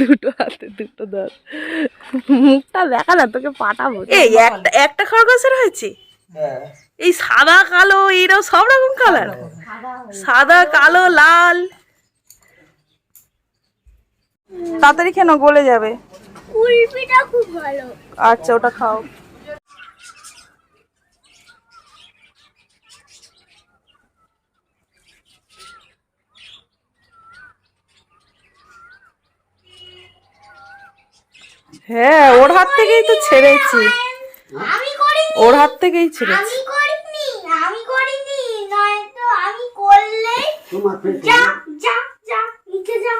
দুটো হাতে দুটো দাঁত মুখটা দেখা না তোকে পাঠাবো। এই একটা একটা খরগোশের হয়েছে? এই সাদা কালো এইরকম সব রকম কালার সাদা কালো। লাল। তাড়াতাড়ি কেন গলে যাবে। কুলপিটা খুব ভালো। আচ্ছা ওটা খাও। হ্যাঁ ওর হাত থেকেই তো ছেড়েছি। আমি করি ওর হাত থেকেই ছেড়েছি। আমি করিনি আমি করিনি নয়তো আমি করলে যা যা যা নিচে যা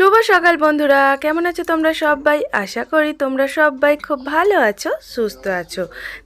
শুভ সকাল বন্ধুরা, কেমন আছো তোমরা সবাই? আশা করি তোমরা সবাই খুব ভালো আছো, সুস্থ আছো।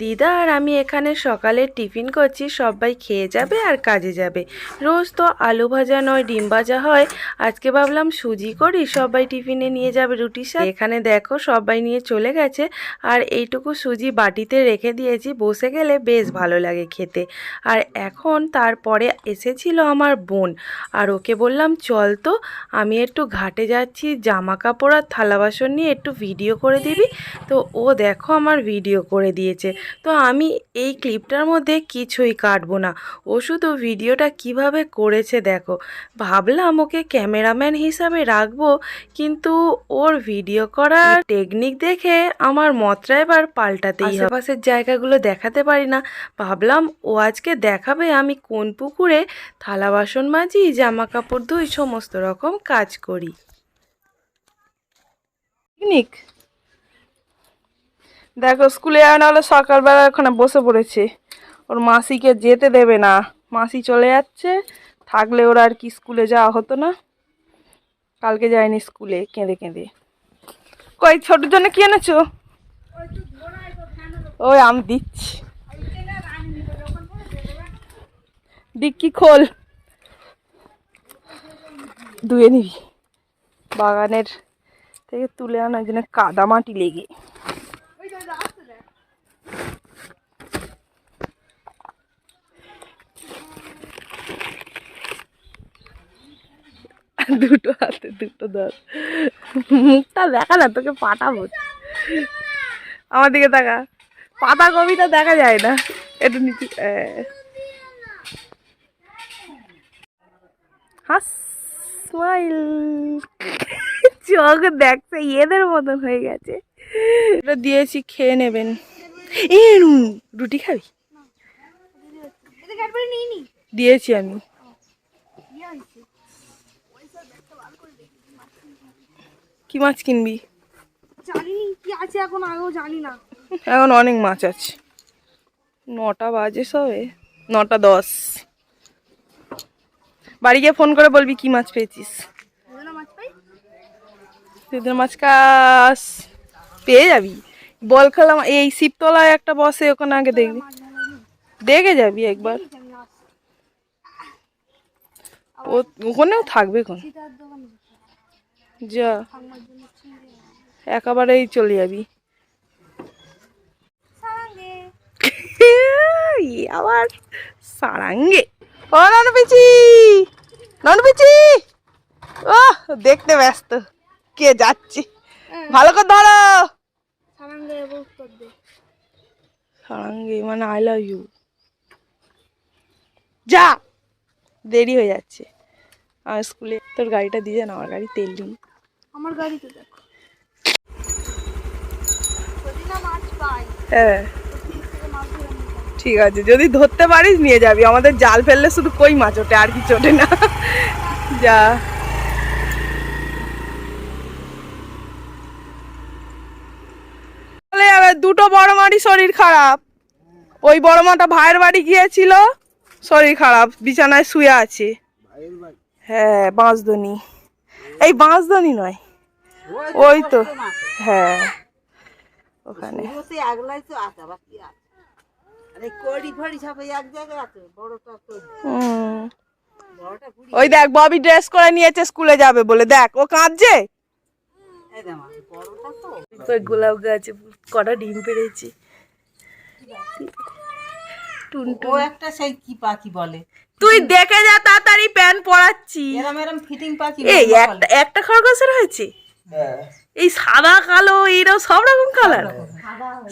দিদা আর আমি এখানে সকালে টিফিন করছি, সবাই খেয়ে যাবে আর কাজে যাবে। রোজ তো আলু ভাজা নয়, ডিম ভাজা হয়। আজকে ভাবলাম সুজি করি, সবাই টিফিনে নিয়ে যাবে রুটির সাথে এখানে দেখো সবাই নিয়ে চলে গেছে আর এইটুকু সুজি বাটিতে রেখে দিয়েছি, বসে গেলে বেশ ভালো লাগে খেতে। আর এখন তারপরে এসেছিল আমার বোন, আর ওকে বললাম, চল তো, আমি একটু ঘাটে যাচ্ছি জামা কাপড় আর থালা বাসন নিয়ে একটু ভিডিও করে দিবি। তো ও দেখো আমার ভিডিও করে দিয়েছে। তো আমি এই ক্লিপটার মধ্যে কিছুই কাটবো না। ও শুধু ভিডিওটা কীভাবে করেছে দেখো। ভাবলাম ওকে ক্যামেরাম্যান হিসাবে রাখব, কিন্তু ওর ভিডিও করার টেকনিক দেখে আমার মতটা এবার পাল্টাতেই আশেপাশের জায়গাগুলো দেখাতে পারি না। ভাবলাম ও আজকে দেখাবে আমি কোন পুকুরে থালা বাসন মাজি জামা কাপড় ধুই, সমস্ত রকম কাজ করি। পিকনিক? দেখো, স্কুলে যাবে না হলে সকালবেলা ওখানে বসে পড়েছে। ওর মাসিকে যেতে দেবে না। মাসি চলে যাচ্ছে। থাকলে ওর আর কি স্কুলে যাওয়া হতো না। কালকে যায়নি স্কুলে, কেঁদে কেঁদে। কই, ছোটোর জন্য কি এনেছো? ওই আমি দিচ্ছি। ডিক্কি খোল। ধুয়ে নিবি। বাগানের থেকে তুলে আনা জন্য কাদা মাটি লেগে। দুটো হাতে, দুটো দাঁত মুখটা দেখা না, তোকে পাঠাবো। আমার দিকে তাকা। পাতা কবিটা দেখা যায় না। একটু নিচু হাস, স্মাইল। চোখ দেখছে, এদের মতন হয়ে গেছে। এটা দিয়েছি, খেয়ে নেবেন। এ রুটি খাবি? দিয়েছি আমি। কি মাছ কিনবি? কি এখন জানি না এখন অনেক মাছ আছে। নটা বাজে সবে, নটা দশ। বাড়ি গিয়ে ফোন করে বলবি কি মাছ পেয়েছিস? সেদিন মাছ কাস পেয়ে যাবি। বল খেলাম এই শিবতলায় একটা বসে ওখানে আগে দেখবি। দেখে যাবি একবার। ও ওখানেও থাকবে কোন যা একেবারেই চলে যাবি। আবার সারাঙ্গে। ও ননু পিচি! ননু পিচি! ও দেখতে ব্যস্ত। কে যাচ্ছে? ভালো করে ধরো। সারাঙ্গে মানে আই লাভ ইউ যা! দেরি হয়ে যাচ্ছে। আমার স্কুলে তোর গাড়িটা দিয়ে যান আমার গাড়ি তেল নেই আমার দেখো। না মাছ পাই হ্যাঁ। ঠিক আছে যদি ধরতে পারিস নিয়ে যাবি। আমাদের জাল ফেললে শুধু কই মাছ ওঠে আর কিছু ওঠে না। যা চলে যাবে দুটো শরীর খারাপ। ওই বড় মাটা ভাইয়ের বাড়ি গিয়েছিল, শরীর খারাপ, বিছানায় শুয়ে আছে। হ্যাঁ বাঁশদনি এই বাঁশদনি নয়, ওই তো হ্যাঁ ওখানে। ওই দেখ, ববি ড্রেস করে নিয়েছে, স্কুলে যাবে বলে। দেখ, ও কাঁদছে এই দামা বড়টা তো তোর গোলাপ গাছে কটা ডিম পেড়েছি টুনটুন। ও একটা সেই কি পাখি বলে? তুই দেখে যা তাড়াতাড়ি প্যান্ট পরাচ্ছি এরম এরম ফিটিং পাখি এই একটা একটা খরগোশের হয়েছে? এই সাদা কালো এইরকম সব রকম কালার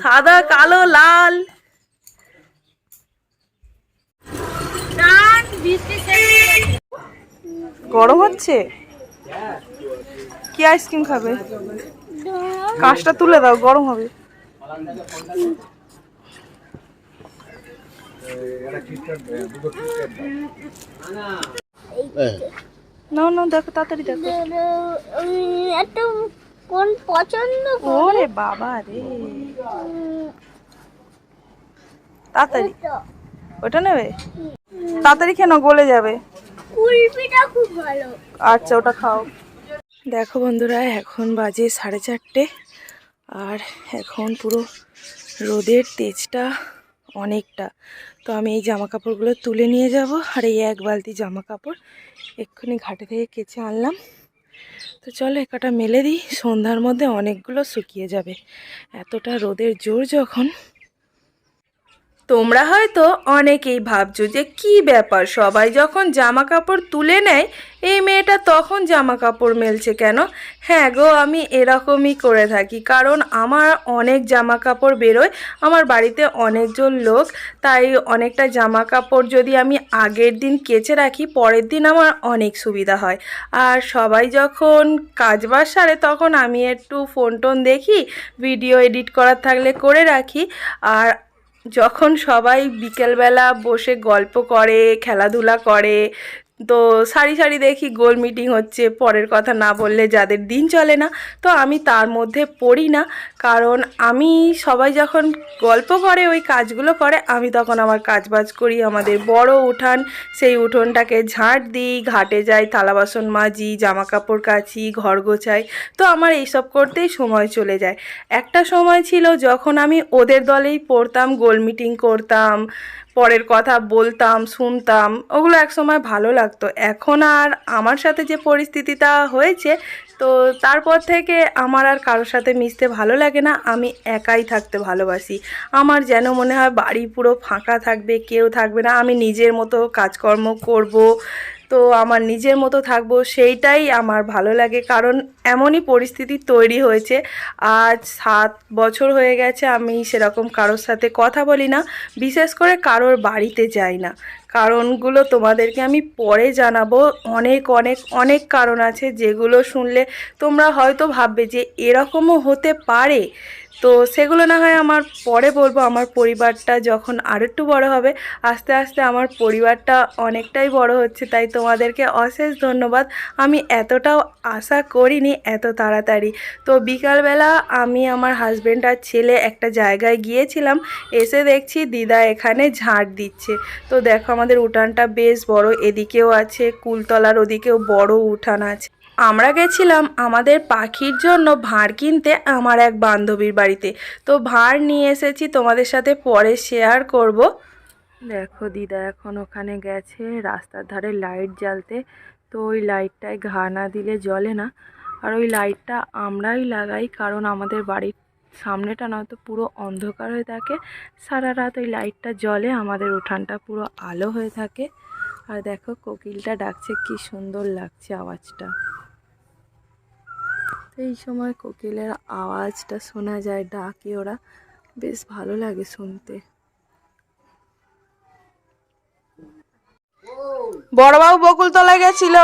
সাদা কালো লাল। গরম হচ্ছে? কি আইসক্রিম খাবে? কাঁচটা তুলে দাও গরম হবে। নাও নাও দেখো তাড়াতাড়ি দেখো। একটা কোন পছন্দ ওরে বাবা রে। তাড়াতাড়ি। ওটা নেবে? তাড়াতাড়ি কেন গলে যাবে। কুলপিটা খুব ভালো। আচ্ছা ওটা খাও। দেখো বন্ধুরা, এখন বাজে সাড়ে চারটে আর এখন পুরো রোদের তেজটা অনেকটা। তো আমি এই জামা কাপড়গুলো তুলে নিয়ে যাব আর এই এক বালতি জামা কাপড় এক্ষুনি ঘাটে থেকে কেচে আনলাম। তো চলো একটা মেলে দিই, সন্ধ্যার মধ্যে অনেকগুলো শুকিয়ে যাবে। এতটা রোদের জোর যখন তোমরা হয়তো অনেকেই ভাবছ যে কি ব্যাপার, সবাই যখন জামা কাপড় তুলে নেয়, এই মেয়েটা তখন জামা কাপড় মেলছে কেন? হ্যাঁ গো, আমি এরকমই করে থাকি, কারণ আমার অনেক জামা কাপড় বেরোয়, আমার বাড়িতে অনেকজন লোক, তাই অনেকটা জামা কাপড় যদি আমি আগের দিন কেচে রাখি, পরের দিন আমার অনেক সুবিধা হয়। আর সবাই যখন কাজবাজ সারে, তখন আমি একটু ফোন টোন দেখি, ভিডিও এডিট করার থাকলে করে রাখি। আর যখন সবাই বিকেলবেলা বসে গল্প করে খেলাধুলা করে তো সারি সারি দেখি গোল মিটিং হচ্ছে, পরের কথা না বললে যাদের দিন চলে না। তো আমি তার মধ্যে পড়ি না, কারণ আমি সবাই যখন গল্প করে, ওই কাজগুলো করে, আমি তখন আমার কাজবাজ করি, আমাদের বড় উঠান, সেই উঠোনটাকে ঝাঁট দিই, ঘাটে যাই, থালা বাসন মাজি, জামা কাপড় কাচি, ঘর গোছাই, তো আমার এইসব করতেই সময় চলে যায়। একটা সময় ছিল যখন আমি ওদের দলেই পড়তাম, গোল মিটিং করতাম পরের কথা বলতাম, শুনতাম, ওগুলো এক সময় ভালো লাগতো। এখন আর আমার সাথে যে পরিস্থিতিটা হয়েছে, তো তারপর থেকে আমার আর কারোর সাথে মিশতে ভালো লাগে না। আমি একাই থাকতে ভালোবাসি। আমার যেন মনে হয় বাড়ি পুরো ফাঁকা থাকবে, কেউ থাকবে না। আমি নিজের মতো কাজকর্ম করব। তো আমার নিজের মতো থাকব, সেইটাই আমার ভালো লাগে। কারণ এমনই পরিস্থিতি তৈরি হয়েছে। আজ সাত বছর হয়ে গেছে, আমি সেরকম কারোর সাথে কথা বলি না, বিশেষ করে কারোর বাড়িতে যাই না। কারণগুলো তোমাদেরকে আমি পরে জানাব। অনেক অনেক অনেক কারণ আছে যেগুলো শুনলে তোমরা হয়তো ভাববে যে এরকমও হতে পারে। তো সেগুলো না হয় আমার পরে বলব, আমার পরিবারটা যখন আর একটু বড় হবে, আস্তে আস্তে আমার পরিবারটা অনেকটাই বড় হচ্ছে। তাই তোমাদেরকে অশেষ ধন্যবাদ। আমি এতটাও আশা করিনি এত তাড়াতাড়ি। তো বিকালবেলা আমি আমার হাজব্যান্ড আর ছেলে একটা জায়গায় গিয়েছিলাম, এসে দেখছি দিদা এখানে ঝাড় দিচ্ছে। তো দেখো আমাদের উঠানটা বেশ বড়, এদিকেও আছে, কুলতলার ওদিকেও বড় উঠান আছে। আমরা গেছিলাম আমাদের পাখির জন্য ভাঁড় কিনতে আমার এক বান্ধবীর বাড়িতে। তো ভাঁড় নিয়ে এসেছি, তোমাদের সাথে পরে শেয়ার করব। দেখো দিদা, এখন ওখানে গেছে, রাস্তার ধারে লাইট জ্বালতে। তো ওই লাইটটায় ঘা না দিলে জ্বলে না। আর ওই লাইটটা আমরাই লাগাই, কারণ আমাদের বাড়ির সামনেটা নয়তো পুরো অন্ধকার হয়ে থাকে। সারা রাত ওই লাইটটা জ্বলে, আমাদের উঠানটা পুরো আলো হয়ে থাকে। আর দেখো কোকিলটা ডাকছে, কি সুন্দর লাগছে আওয়াজটা। এই সময় কোকিলের আওয়াজটা শোনা যায় ডাকে ওরা। বেশ ভালো লাগে শুনতে। বড় বড়বাবু বকুলতলায় গেছিল।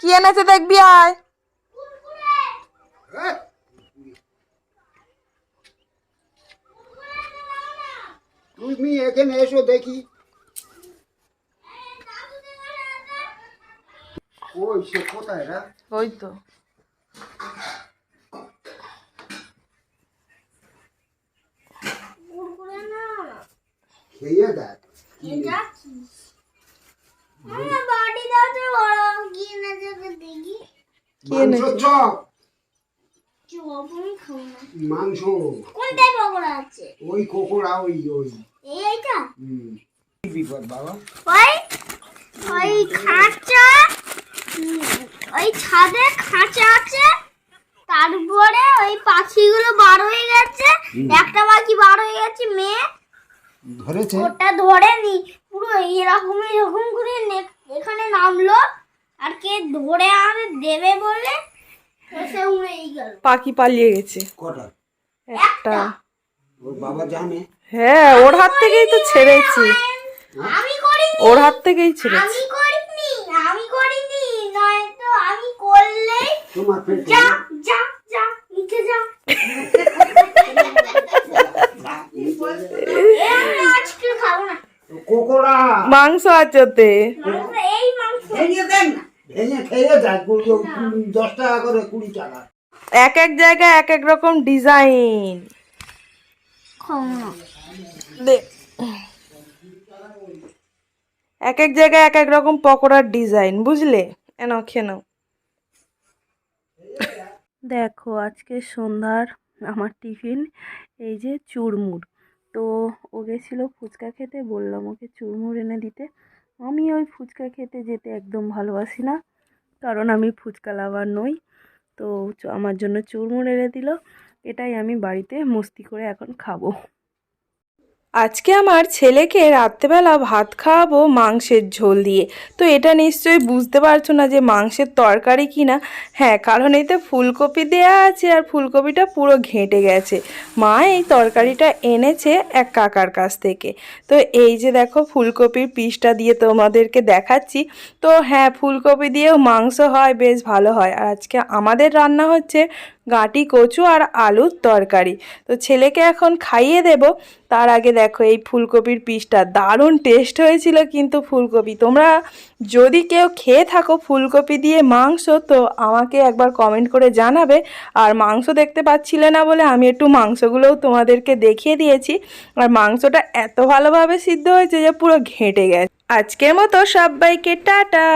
কি এনেছে দেখবি আয়। তুমি এখানে এসো দেখি। ওই সে কোথায় রা? ওই তো। খেয়ে দেখ। দেখি। মাংস পকোড়া আছে? ওই কোকড়া ওই ওই। এইটা? হুম। বিপদ বাবা ওই ওই খাঁচা ওই ছাদে খাঁচা আছে তারপরে ওই পাখিগুলো বার হয়ে গেছে। একটা পাখি বার হয়ে গেছে মেয়ে। ধরেছে? ওটা ধরেনি পুরো এরকম এরকম করে নে- এখানে নামলো। আর কে ধরে আনে দেবে বলে সে উড়েই গেল। পাখি পালিয়ে গেছে। কটা? একটা। ওর বাবা জানে? হ্যাঁ ওর হাত থেকেই তো ছেড়েছি। আমি করিনি। ওর হাত থেকেই ছেড়েছি আমি করিনি আমি করিনি নয়তো যা যা যা নিচে যা। কোকোড়া। মাংস আছে ওতে। এই মাংস। ভেঙে দেন না ভেঙে খেয়ে যায় দশ টাকা করে কুড়ি টাকা। এক এক জায়গায় এক এক রকম ডিজাইন। এক এক জায়গায় এক এক রকম পকোড়ার ডিজাইন বুঝলে? এন খেয়ে নাও। দেখো আজকে সন্ধ্যার আমার টিফিন, এই যে চুরমুর তো ও গেছিল ফুচকা খেতে, বললাম ওকে চুরমুর এনে দিতে। আমি ওই ফুচকা খেতে যেতে একদম ভালোবাসি না, কারণ আমি ফুচকা লাভার নই। তো আমার জন্য চুরমুর এনে দিল, এটাই আমি বাড়িতে মস্তি করে এখন খাব। আজকে আমার ছেলেকে রাত্রেবেলা ভাত খাওয়াবো মাংসের ঝোল দিয়ে। তো এটা নিশ্চয়ই বুঝতে পারছ না যে মাংসের তরকারি কি না হ্যাঁ কারণ এতে ফুলকপি দেয়া আছে আর ফুলকপিটা পুরো ঘেঁটে গেছে। মা এই তরকারিটা এনেছে এক কাকার কাছ থেকে। তো এই যে দেখো ফুলকপির পিসটা দিয়ে তোমাদেরকে দেখাচ্ছি। তো হ্যাঁ ফুলকপি দিয়েও মাংস হয়, বেশ ভালো হয়। আর আজকে আমাদের রান্না হচ্ছে গাঁটি, কচু আর আলুর তরকারি। তো ছেলেকে এখন খাইয়ে দেব। তার আগে দেখো এই ফুলকপির পিসটা। দারুণ টেস্ট হয়েছিল কিন্তু ফুলকপি। তোমরা যদি কেউ খেয়ে থাকো ফুলকপি দিয়ে মাংস, তো আমাকে একবার কমেন্ট করে জানাবে। আর মাংস দেখতে পাচ্ছিলে না বলে আমি একটু মাংসগুলোও তোমাদেরকে দেখিয়ে দিয়েছি। আর মাংসটা এত ভালোভাবে সিদ্ধ হয়েছে যে পুরো ঘেঁটে গেছে। আজকের মতো সবাইকে টাটা।